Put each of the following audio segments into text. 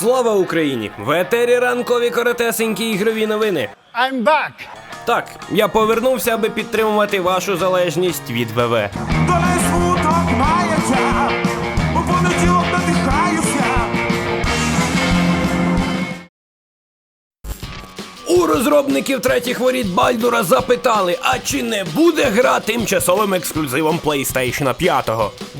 Слава Україні! В етері ранкові коротесенькі ігрові новини. I'm back! Так, я повернувся, аби підтримувати вашу залежність від ВВ. Розробників третіх воріт Бальдура запитали, а чи не буде гра тимчасовим ексклюзивом PlayStation 5?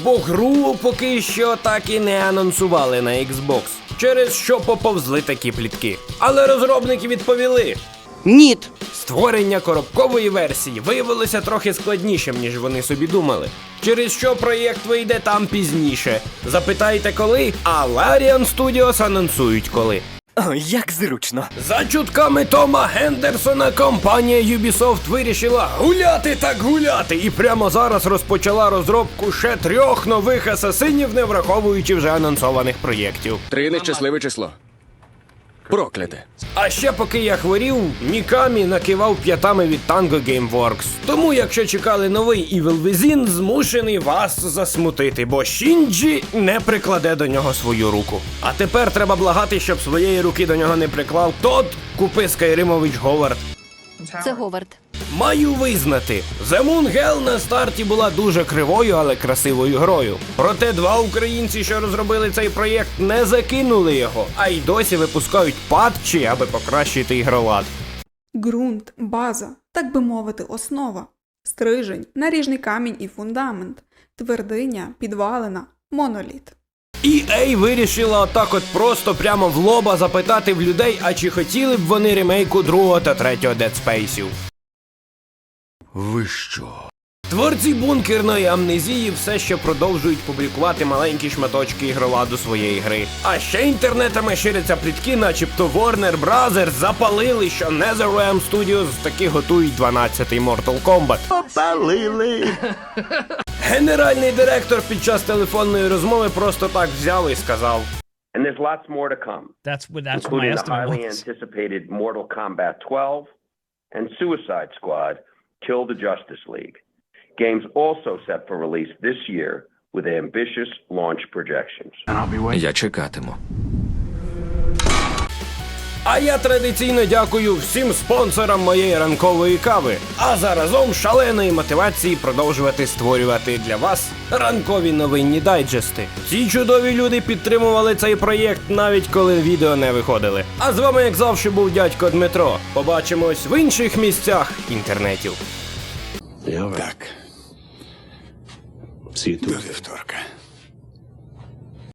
Бо гру поки що так і не анонсували на Xbox, через що поповзли такі плітки. Але розробники відповіли. Ніт. Створення коробкової версії виявилося трохи складнішим, ніж вони собі думали. Через що проєкт вийде там пізніше. Запитайте коли, а Larian Studios анонсують коли. О, як зручно. За чутками Тома Гендерсона компанія Ubisoft вирішила гуляти так гуляти, і прямо зараз розпочала розробку ще трьох нових асасинів, не враховуючи вже анонсованих проєктів. Три нещасливе число. Прокляте. А ще поки я хворів, Мікамі накивав п'ятами від Tango Gameworks. Тому, якщо чекали новий Evil Within, змушений вас засмутити, бо Шінджі не прикладе до нього свою руку. А тепер треба благати, щоб своєї руки до нього не приклав тот купи Скайримович Говард. Це Говард. Маю визнати, The Moon Hell на старті була дуже кривою, але красивою грою. Проте два українці, що розробили цей проєкт, не закинули його, а й досі випускають патчі, аби покращити ігролад. ґрунт, база, так би мовити, основа, стрижень, наріжний камінь і фундамент, твердиня, підвалина, моноліт. EA вирішила отак от просто прямо в лоба запитати в людей, а чи хотіли б вони ремейку другого та третього Dead Space. Ви що? Творці бункерної амнезії все ще продовжують публікувати маленькі шматочки ігроладу своєї гри. А ще інтернетами ширяться плітки, начебто Warner Brothers запалили, що NetherRealm Studios таки готують 12-й Mortal Kombat. Попалили! Генеральний директор під час телефонної розмови просто так взяв і сказав: And there's lots more to come, That's what that's what my including the highly was. anticipated Mortal Kombat 12 and Suicide Squad Kill the Justice League. Games also set for release this year with ambitious launch projections. Я чекатиму. А я традиційно дякую всім спонсорам моєї ранкової кави, а заразом шаленої мотивації продовжувати створювати для вас ранкові новинні дайджести. Ці чудові люди підтримували цей проєкт навіть коли відео не виходили. А з вами, як завжди, був дядько Дмитро. Побачимось в інших місцях інтернетів. Так. До вівторка.